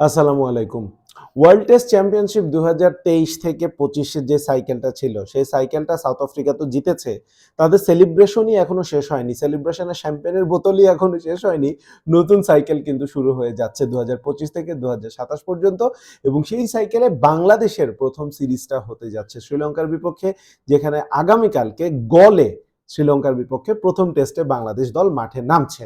আসসালামু আলাইকুম। World test championship দু হাজার তেইশ থেকে পঁচিশের যে সাইকেলটা ছিল, সেই সাইকেলটা সাউথ আফ্রিকা তো জিতেছে। তাদের সেলিব্রেশনই এখনও শেষ হয়নি। সেলিব্রেশনের শ্যাম্পেনের বোতলই এখনও শেষ হয়নি। নতুন সাইকেল কিন্তু শুরু হয়ে যাচ্ছে দু হাজার পঁচিশ থেকে দু হাজার সাতাশ পর্যন্ত। এবং সেই সাইকেলে বাংলাদেশের প্রথম সিরিজটা হতে যাচ্ছে শ্রীলঙ্কার বিপক্ষে, যেখানে আগামীকালকে গলে শ্রীলঙ্কার বিপক্ষে প্রথম টেস্টে বাংলাদেশ দল মাঠে নামছে।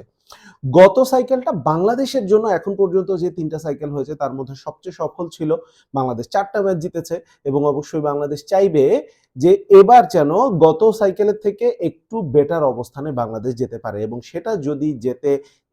গত সাইকেলটা বাংলাদেশের জন্য এখন পর্যন্ত যে তিনটা সাইকেল হয়েছে, তার মধ্যে সবচেয়ে সফল ছিল বাংলাদেশ। চারটা ম্যাচ জিতেছে এবং অবশ্যই বাংলাদেশ চাইবে যে এবার যেন গত সাইকেলের থেকে একটু বেটার অবস্থানে বাংলাদেশ যেতে পারে এবং সেটা যদি যেতে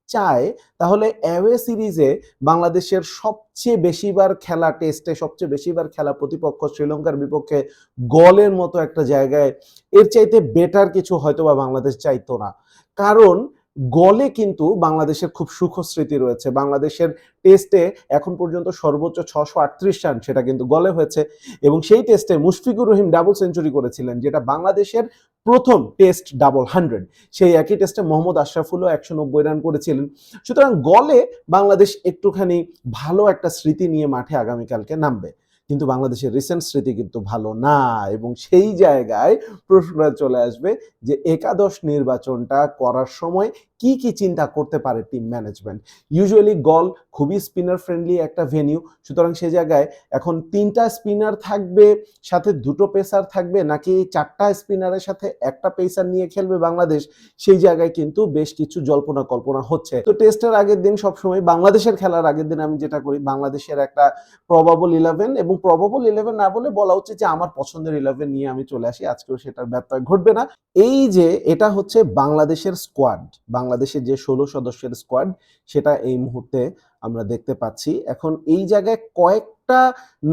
চায়, তাহলে অ্যাওয়ে সিরিজে বাংলাদেশের সবচেয়ে বেশিবার খেলা টেস্টে সবচেয়ে বেশিবার খেলা প্রতিপক্ষ শ্রীলঙ্কার বিপক্ষে গলের মতো একটা জায়গায়, এর চাইতে বেটার কিছু হয়তো বা বাংলাদেশ চাইতো না। কারণ গলে কিন্তু বাংলাদেশের খুব সুখ স্মৃতি রয়েছে। বাংলাদেশের টেস্টে এখন পর্যন্ত সর্বোচ্চ ছশো আটত্রিশ রান সেটা কিন্তু গলে হয়েছে এবং সেই টেস্টে মুশফিকুর রহিম ডাবল সেঞ্চুরি করেছিলেন, যেটা বাংলাদেশের প্রথম টেস্ট ডাবল হান্ড্রেড সেই একই টেস্টে মোহাম্মদ আশরাফুলও একশো নব্বই রান করেছিলেন। সুতরাং গলে বাংলাদেশ একটুখানি ভালো একটা স্মৃতি নিয়ে মাঠে আগামীকালকে নামবে। কিন্তু বাংলাদেশের রিসেন্ট স্মৃতি কিন্তু ভালো না। এবং সেই জায়গায় প্রশ্নটা চলে আসবে যে একাদশ নির্বাচনটা করার সময় কি কি চিন্তা করতে পারে টিম ম্যানেজমেন্ট ইউজুয়ালি গল খুবই স্পিনার ফ্রেন্ডলি একটা ভেনিউ সুতরাং সে জায়গায় এখন তিনটা স্পিনার থাকবে, সাথে দুটো পেসার থাকবে, নাকি চারটা স্পিনারের সাথে একটা পেসার নিয়ে খেলবে বাংলাদেশ, সেই জায়গায় কিন্তু বেশ কিছু জল্পনা কল্পনা হচ্ছে। তো টেস্টের আগের দিন সবসময় বাংলাদেশের খেলার আগের দিন আমি যেটা করি, বাংলাদেশের একটা প্রবাবল ইলেভেন এবং প্রবাবল ইলেভেন না বলে বলা উচিত যে আমার পছন্দের ইলেভেন নিয়ে আমি চলে আসি, আজকেও সেটার ব্যত্যয় ঘটবে না। এই যে এটা হচ্ছে বাংলাদেশের স্কোয়াড বাংলাদেশের যে ষোলো সদস্যের স্কোয়াড সেটা এই মুহূর্তে আমরা দেখতে পাচ্ছি। এখন এই জায়গায় কয়েকটা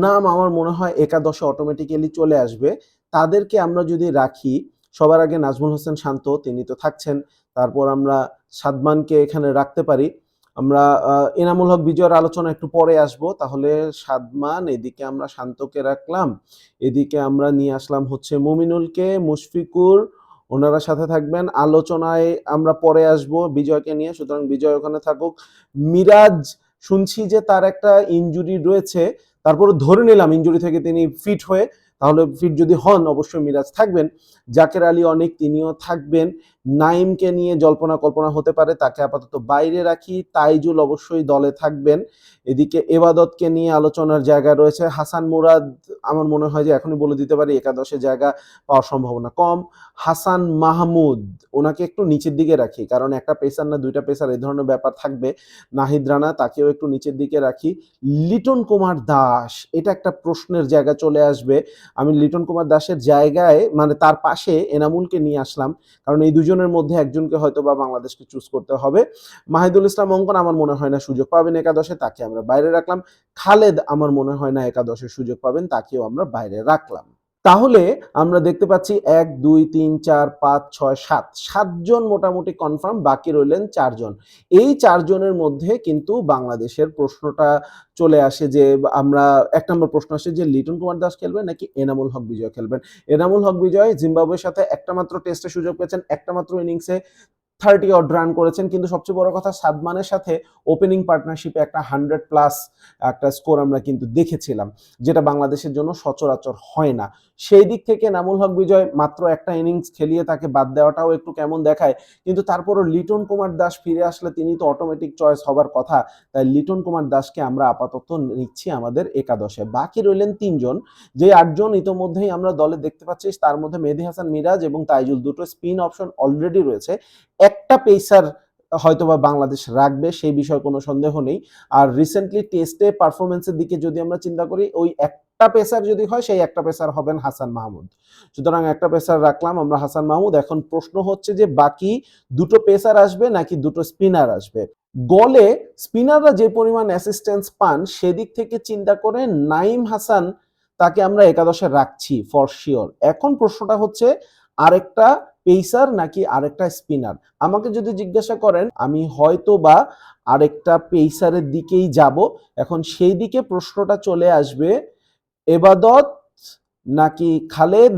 নাম আমার মনে হয় একাদশে অটোমেটিক্যালি চলে আসবে। তাদেরকে আমরা যদি রাখি, সবার আগে নাজমুল হোসেন শান্ত, তিনি তো থাকছেন, তারপর আমরা সাদমানকে এখানে রাখতে পারি। আমরা এনামুল হক বিজয়ের আলোচনা একটু পরে আসব। তাহলে সাদমান, এদিকে আমরা শান্তকে রাখলাম, এদিকে আমরা নিয়ে আসলাম হচ্ছে মুমিনুলকে, মুশফিকুর ওনারা সাথে থাকবেন। আলোচনায় আমরা পরে আসব বিজয়কে নিয়ে, সুতরাং বিজয় ওখানে থাকুক। মিরাজ, শুনছি যে তার একটা ইঞ্জুরি রয়েছে, তারপর ধরে নিলাম ইঞ্জুরি থেকে তিনি ফিট হয়ে, তাহলে ফিট যদি হন অবশ্যই মিরাজ থাকবেন। জাকের আলী অনেক তিনিও থাকবেন। নাইমকে নিয়ে জল্পনা কল্পনা হতে পারে, তাকে আপাতত বাইরে রাখি। তাইজুল অবশ্যই দলে থাকবেন। এদিকে এবাদতকে নিয়ে আলোচনার জায়গা রয়েছে। হাসান মুরাদ, আমার মনে হয় যে এখনই বলে দিতে পারি, একাদশে জায়গা পাওয়ার সম্ভাবনা কম। হাসান মাহমুদ, ওনাকে একটু নিচের দিকে রাখি, কারণ একটা পেসার না দুইটা পেসার এই ধরনের ব্যাপার থাকবে। নাহিদ রানা, তাকেও একটু নিচের দিকে রাখি। লিটন কুমার দাস, এটা একটা প্রশ্নের জায়গা চলে আসবে। আমি লিটন কুমার দাসের জায়গায় মানে তার পাশে এনামুলকে নিয়ে আসলাম, কারণ এই দুজনের মধ্যে একজনকে হয়তো বা বাংলাদেশকে চুজ করতে হবে। মাহিদুল ইসলাম অঙ্কন আমার মনে হয় না সুযোগ পাবেন একাদশে, তাকে আমরা বাইরে রাখলাম। খালেদ আমার মনে হয় না একাদশে সুযোগ পাবেন, তাকেও আমরা বাইরে রাখলাম। তাহলে আমরা দেখতে পাচ্ছি এক, দুই, তিন, চার, পাঁচ, ছয়, সাত। সাতজন মোটামুটি কনফার্ম বাকি রইলেন চারজন। এই চারজনের মধ্যে কিন্তু বাংলাদেশের প্রশ্নটা চলে আসে যে, আমরা, এক নম্বর প্রশ্ন আসে যে, লিটন কুমার দাস খেলবেন নাকি এনামুল হক বিজয় খেলবেন? এনামুল হক বিজয় জিম্বাবুয়ের সাথে একটা মাত্র টেস্টে সুযোগ পেয়েছেন, একটা মাত্র ইনিংসে থার্টি অড রান করেছেন। কিন্তু সবচেয়ে বড় কথা, সাদমানের সাথে ওপেনিং পার্টনারশিপে একটা হান্ড্রেড প্লাস একটা স্কোর আমরা কিন্তু দেখেছিলাম, যেটা বাংলাদেশের জন্য সচরাচর হয় না। সেই দিক থেকে নামুল হক বিজয় মাত্র একটা ইনিংস খেলিয়ে তাকে বাদ দেওয়াটাও একটু কেমন দেখায়। কিন্তু তারপরও লিটন কুমার দাস ফিরে আসলে তিনি তো অটোমেটিক চয়েস হবার কথা, তাই লিটন কুমার দাসকে আমরা আপাতত নিচ্ছি আমাদের একাদশে। বাকি রইলেন তিনজন, যে আটজন ইতোমধ্যেই আমরা দলে দেখতে পাচ্ছি, তার মধ্যে মেহেদি হাসান মিরাজ এবং তাইজুল দুটো স্পিন অপশন অলরেডি রয়েছে। একটা পেসার হয়তোবা বাংলাদেশ রাখবে, সেই বিষয়ে কোনো সন্দেহ নেই। আর রিসেন্টলি টেস্টে পারফরমেন্সের দিকে যদি আমরা চিন্তা করি, ওই একটা পেসার যদি হয়, সেই একটা পেসার হবেন হাসান মাহমুদ। সুতরাং একটা পেসার রাখলাম আমরা হাসান মাহমুদ। এখন প্রশ্ন হচ্ছে যে, বাকি দুটো পেসার আসবে নাকি দুটো স্পিনার আসবে? গলে স্পিনাররা যে পরিমাণ অ্যাসিস্ট্যান্স পান, সেদিক থেকে চিন্তা করে নাইম হাসান তাকে আমরা একাদশে রাখছি ফর শিওর এখন প্রশ্নটা হচ্ছে, আরেকটা পেসার নাকি আরেকটা স্পিনার? আমাকে যদি জিজ্ঞাসা করেন, আমি হয়তো বা আরেকটা পেসারের দিকেই যাব। এখন সেই দিকে প্রশ্নটা চলে আসবে, এবাদত নাকি খালেদ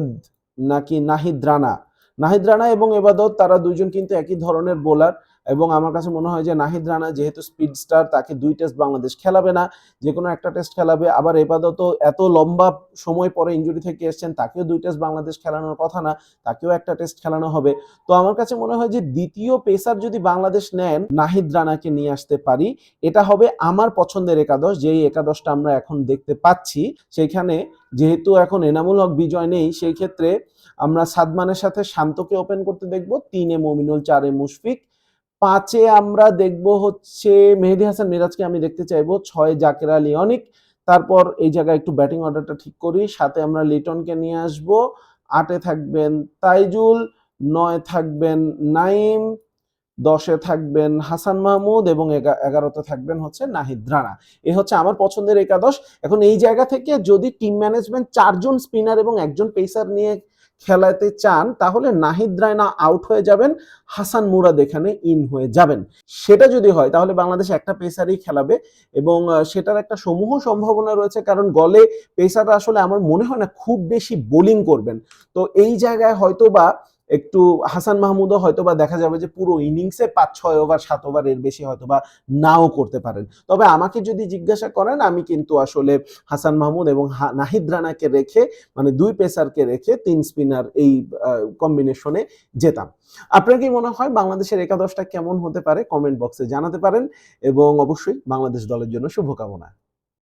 নাকি নাহিদ রানা? নাহিদ রানা এবং এবাদত, তারা দুজন কিন্তু একই ধরনের বোলার। এবং আমার কাছে মনে হয় যে নাহিদ রানা যেহেতু স্পিড স্টার তাকে দুই টেস্ট বাংলাদেশ খেলাবে না, যে কোনো একটা টেস্ট খেলাবে। আবার এবাদত এত লম্বা সময় পরে ইনজুরি থেকে এসেছেন, তাকেও দুই টেস্ট বাংলাদেশ খেলানোর কথা না, তাকেও একটা টেস্ট খেলানো হবে। তো আমার কাছে মনে হয় যে দ্বিতীয় পেসার যদি বাংলাদেশ নেন, নাহিদ রানাকে নিয়ে আসতে পারি। এটা হবে আমার পছন্দের একাদশ, যেই একাদশটা আমরা এখন দেখতে পাচ্ছি। সেইখানে যেহেতু এখন এনামুল হক বিজয় নেই, সেই ক্ষেত্রে আমরা সাদমানের সাথে শান্তকে ওপেন করতে দেখব। তিনে মমিনুল, চারে মুশফিক। পাঁচে আমরা দেখব হচ্ছে মেহেদি হাসান মিরাজকে আমি দেখতে চাইব, ছয় জাকের আলী তারপর এই জায়গায় একটু ব্যাটিং অর্ডারটা ঠিক করি, সাথে আমরা লিটনকে নিয়ে আসব, আটে থাকবেন তাইজুল, নয় থাকবেন নাইম, দশে থাকবেন হাসান মাহমুদ এবং এগা- এগারোতে থাকবেন হচ্ছে নাহিদ রানা। এ হচ্ছে আমার পছন্দের একাদশ। এখন এই জায়গা থেকে যদি টিম ম্যানেজমেন্ট চারজন স্পিনার এবং একজন পেসার নিয়ে খেলাতে চান, তাহলে নাহিদ রায়না আউট হয়ে যাবেন, হাসান মুরাদ এখানে ইন হয়ে যাবেন। সেটা যদি হয়, তাহলে বাংলাদেশ একটা পেসারই খেলাবে এবং সেটার একটা সমূহ সম্ভাবনা রয়েছে, কারণ গলে পেসাররা আসলে আমার মনে হয় না খুব বেশি বোলিং করবেন। তো এই জায়গায় হয়তো বা একটু হাসান মাহমুদও হয়তো বা দেখা যাবে যে পুরো ইনিংসে পাঁচ, ছয় ওভার, সাত ওভার এর বেশি হয়তো বা নাও করতে পারেন। তবে আমাকে যদি জিজ্ঞাসা করেন, আমি কিন্তু আসলে হাসান মাহমুদ এবং নাহিদ রানাকে রেখে মানে দুই পেসারকে রেখে তিন স্পিনার এই কম্বিনেশনে যেতাম। আপনার কি মনে হয় বাংলাদেশের একাদশটা কেমন হতে পারে? কমেন্ট বক্সে জানাতে পারেন এবং অবশ্যই বাংলাদেশ দলের জন্য শুভকামনা।